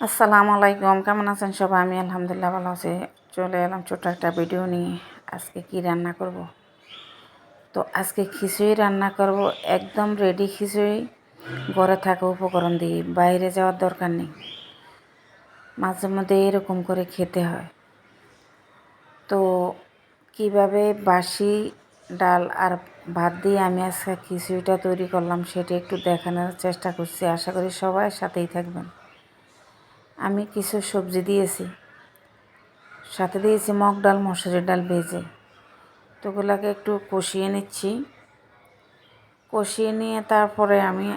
আসসালামু আলাইকুম, কেমন আছেন সবাই? আমি আলহামদুলিল্লাহ ভালো আছি। চলে এলাম ছোটো একটা ভিডিও নিয়ে। আজকে কি রান্না করব? তো আজকে খিচুড়ি রান্না করব, একদম রেডি খিচুড়ি। ঘরে থাকা উপকরণ দিয়ে, বাইরে যাওয়ার দরকার নেই। মাঝে মধ্যে এরকম করে খেতে হয়। তো কীভাবে বাসি ডাল আর ভাত দিয়ে আমি আজকে খিচুড়িটা তৈরি করলাম, সেটা একটু দেখানোর চেষ্টা করছি। আশা করি সবাই সাথেই থাকবেন। আমি কিছু সবজি দিয়েছি। সাথে দিয়েছি মগ ডাল, মসুরির ডাল ভেজে। তো ওগুলোকে একটু কষিয়ে নিচ্ছি। কষিয়ে নিয়ে তারপরে আমি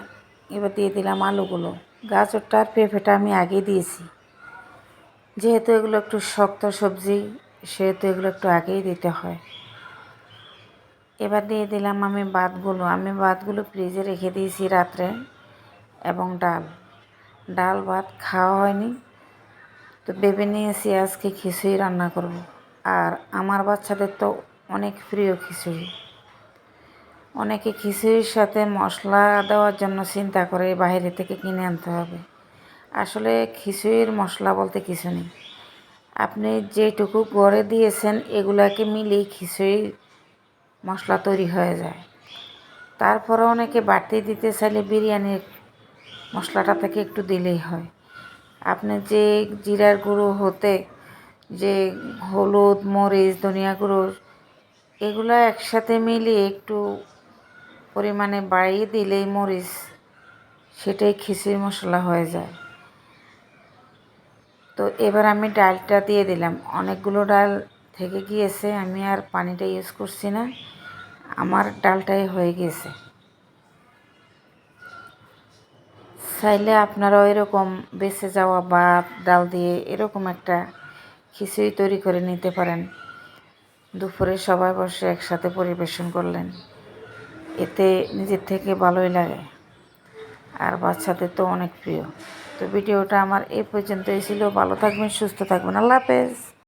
এবার দিয়ে দিলাম আলুগুলো। গাজরটা আর পেঁপেটা আমি আগে দিয়েছি। যেহেতু এগুলো একটু শক্ত সবজি, সেহেতু এগুলো একটু আগেই দিতে হয়। এবার দিয়ে দিলাম আমি ভাতগুলো। আমি ভাতগুলো ফ্রিজে রেখে দিয়েছি রাত্রে এবং ডাল। ডাল, ভাত খাওয়া হয়নি। তো ভেবে নিয়েছি আজকে খিচুড়ি রান্না করব। আর আমার বাচ্চাদের তো অনেক প্রিয় খিচুড়ি। অনেকে খিচুড়ির সাথে মশলা দেওয়ার জন্য চিন্তা করে বাইরে থেকে কিনে আনতে হবে। আসলে খিচুড়ির মশলা বলতে কিছু নেই। আপনি যেটুকু গড়ে দিয়েছেন, এগুলাকে মিলিয়ে খিচুড়ি মশলা তৈরি হয়ে যায়। তারপরে অনেকে বাড়তি দিতে চাইলে বিরিয়ানির মশলাটা থেকে একটু দিলেই হয়। আপনি যে জিরার গুঁড়ো হতে, যে হলুদ, মরিচ, ধনিয়া গুঁড়ো, এগুলো একসাথে মিলিয়ে একটু পরিমাণে বাড়িয়ে দিলেই মরিচ, সেটাই খিচুড়ি মশলা হয়ে যায়। তো এবার আমি ডালটা দিয়ে দিলাম। অনেকগুলো ডাল থেকে গিয়েছে, আমি আর পানিটা ইউজ করছি না। আমার ডালটাই হয়ে গেছে চাইলে আপনারাও এরকম বেঁচে যাওয়া ভাত ডাল দিয়ে এরকম একটা খিচুড়ি তৈরি করে নিতে পারেন। দুপুরে সবাই বসে একসাথে পরিবেশন করলেন। এতে নিজের থেকে ভালোই লাগে। আর বাচ্চাদের তো অনেক প্রিয়। তো ভিডিওটা আমার এ পর্যন্তই ছিল। ভালো থাকবেন, সুস্থ থাকবেন। আল্লাহ হাফেজ।